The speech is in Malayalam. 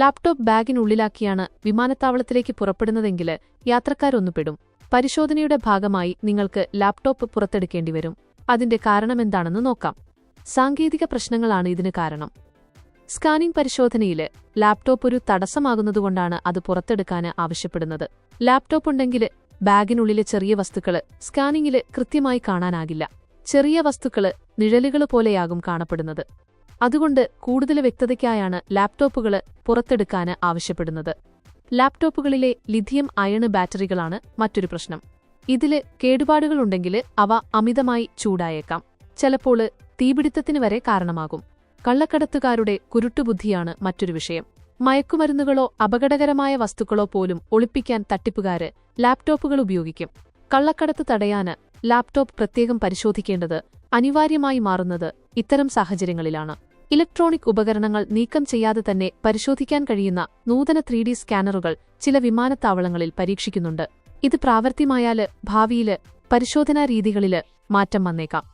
ലാപ്ടോപ്പ് ബാഗിനുള്ളിലാക്കിയാണ് വിമാനത്താവളത്തിലേക്ക് പുറപ്പെടുന്നതെങ്കിൽ യാത്രക്കാരൊന്നു പെടും പരിശോധനയുടെ ഭാഗമായി നിങ്ങൾക്ക് ലാപ്ടോപ്പ് പുറത്തെടുക്കേണ്ടി വരും അതിന്റെ കാരണമെന്താണെന്ന് നോക്കാം. സാങ്കേതിക പ്രശ്നങ്ങളാണ് ഇതിന് കാരണം. സ്കാനിംഗ് പരിശോധനയിൽ ലാപ്ടോപ്പ് ഒരു തടസ്സമാകുന്നതുകൊണ്ടാണ് അത് പുറത്തെടുക്കാൻ ആവശ്യപ്പെടുന്നത്. ലാപ്ടോപ്പ് ഉണ്ടെങ്കിൽ ബാഗിനുള്ളിലെ ചെറിയ വസ്തുക്കൾ സ്കാനിങ്ങിൽ കൃത്യമായി കാണാനാകില്ല. ചെറിയ വസ്തുക്കൾ നിഴലുകൾ പോലെയാകും കാണപ്പെടുന്നത്. അതുകൊണ്ട് കൂടുതൽ വ്യക്തതയ്ക്കായാണ് ലാപ്ടോപ്പുകൾ പുറത്തെടുക്കാൻ ആവശ്യപ്പെടുന്നത്. ലാപ്ടോപ്പുകളിലെ ലിഥിയം അയണ് ബാറ്ററികളാണ് മറ്റൊരു പ്രശ്നം. ഇതിൽ കേടുപാടുകളുണ്ടെങ്കിൽ അവ അമിതമായി ചൂടായേക്കാം. ചിലപ്പോൾ തീപിടുത്തത്തിന് വരെ കാരണമാകും. കള്ളക്കടത്തുകാരുടെ കുരുട്ടുബുദ്ധിയാണ് മറ്റൊരു വിഷയം. മയക്കുമരുന്നുകളോ അപകടകരമായ വസ്തുക്കളോ പോലും ഒളിപ്പിക്കാൻ തട്ടിപ്പുകാര് ലാപ്ടോപ്പുകൾ ഉപയോഗിക്കും. കള്ളക്കടത്ത് തടയാന് ലാപ്ടോപ്പ് പ്രത്യേകം പരിശോധിക്കേണ്ടത് അനിവാര്യമായി മാറുന്നത് ഇത്തരം സാഹചര്യങ്ങളിലാണ്. ഇലക്ട്രോണിക് ഉപകരണങ്ങൾ നീക്കം ചെയ്യാതെ തന്നെ പരിശോധിക്കാൻ കഴിയുന്ന നൂതന ത്രീ ഡി സ്കാനറുകൾ ചില വിമാനത്താവളങ്ങളിൽ പരീക്ഷിക്കുന്നുണ്ട്. ഇത് പ്രാവർത്തിമായാൽ ഭാവിയിൽ പരിശോധനാ രീതികളിൽ മാറ്റം വന്നേക്കാം.